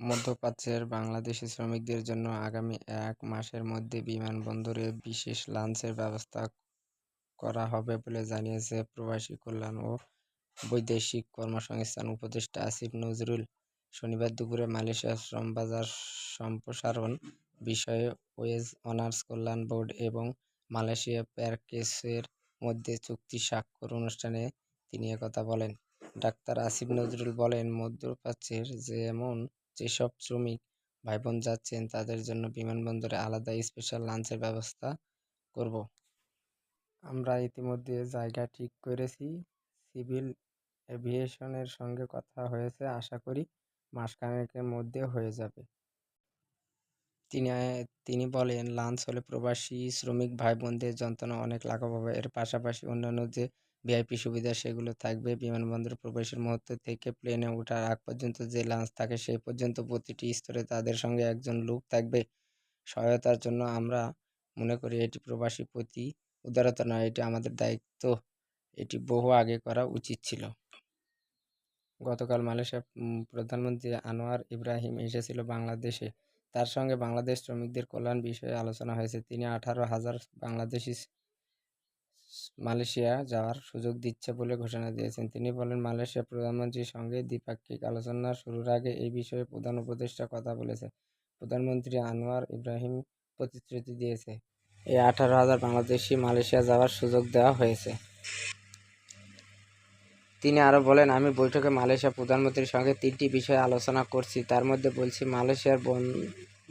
মধ্যপ্রাচ্যের বাংলাদেশি শ্রমিকদের জন্য আগামী এক মাসের মধ্যে বিমানবন্দরে বিশেষ লাঞ্চের ব্যবস্থা করা হবে বলে জানিয়েছে প্রবাসী কল্যাণ ও বৈদেশিক কর্মসংস্থান উপদেষ্টা আসিফ নজরুল। শনিবার দুপুরে মালয়েশিয়ার শ্রম বাজার সম্প্রসারণ বিষয়ে ওয়েজ অনার্স কল্যাণ বোর্ড এবং মালয়েশিয়া প্যারকেসের মধ্যে চুক্তি স্বাক্ষর অনুষ্ঠানে তিনি একথা বলেন। ডাক্তার আসিফ নজরুল বলেন, মধ্যপ্রাচ্যের যেমন যেসব শ্রমিক ভাইবোন যাচ্ছেন, তাদের জন্য বিমানবন্দরে আলাদা স্পেশাল লাঞ্চের ব্যবস্থা করব। আমরা ইতিমধ্যে জায়গা ঠিক করেছি। সিভিল এভিয়েশনের সঙ্গে কথা হয়েছে, আশা করি মাসখানেকের মধ্যে হয়ে যাবে। তিনি তিনি বলেন লাঞ্চ হলে প্রবাসী শ্রমিক ভাই বোনদের যন্ত্রণা অনেক লাঘব হবে। এর পাশাপাশি অন্যান্য যে ভিআইপি সুবিধা সেগুলো থাকবে। বিমানবন্দর প্রবেশের মুহূর্ত থেকে প্লেনে ওঠার আগ পর্যন্ত যে লাঞ্চ থাকে সেই পর্যন্ত প্রতিটি স্তরে তাদের সঙ্গে একজন লোক থাকবে। সহায়তার জন্য আমরা মনে করি এটি প্রবাসী প্রতি উদারতা নয়, এটি আমাদের দায়িত্ব। এটি বহু আগে করা উচিত ছিল। গতকাল মালয়েশিয়া প্রধানমন্ত্রী আনোয়ার ইব্রাহিম এসেছিল বাংলাদেশে। তার সঙ্গে বাংলাদেশ শ্রমিকদের কল্যাণ বিষয়ে আলোচনা হয়েছে। তিনি আঠারো হাজার বাংলাদেশি মালয়েশিয়া যাওয়ার সুযোগ দিচ্ছে বলে ঘোষণা দিয়েছেন। তিনি বলেন, মালয়েশিয়ার প্রধানমন্ত্রীর সঙ্গে দ্বিপাক্ষিক আলোচনা শুরুর আগে এই বিষয়ে প্রধান উপদেষ্টা কথা বলেছে প্রধানমন্ত্রী আনোয়ার ইব্রাহিম প্রতিশ্রুতি দিয়েছে। এই আঠারো হাজার বাংলাদেশি মালয়েশিয়া যাওয়ার সুযোগ দেওয়া হয়েছে। তিনি আরও বলেন, আমি বৈঠকে মালয়েশিয়া প্রধানমন্ত্রীর সঙ্গে তিনটি বিষয়ে আলোচনা করছি। তার মধ্যে বলছি, মালয়েশিয়ার বন-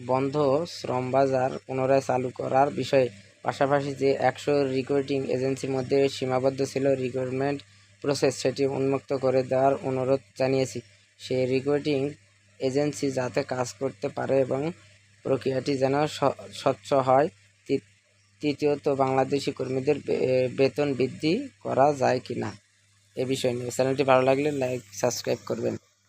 বন্ধ শ্রমবাজার পুনরায় চালু করার বিষয়ে পাশাপাশি যে একশো রিক্রুটিং এজেন্সির মধ্যে সীমাবদ্ধ ছিল রিক্রুটমেন্ট প্রসেস সেটি উন্মুক্ত করে দেওয়ার অনুরোধ জানিয়েছি। সেই রিক্রুটিং এজেন্সি যাতে কাজ করতে পারে এবং প্রক্রিয়াটি যেন স্বচ্ছ হয় তৃতীয়ত বাংলাদেশি কর্মীদের বেতন বৃদ্ধি করা যায় কি না এ বিষয় নিয়ে। চ্যানেলটি ভালো লাগলে লাইক, সাবস্ক্রাইব করবেন।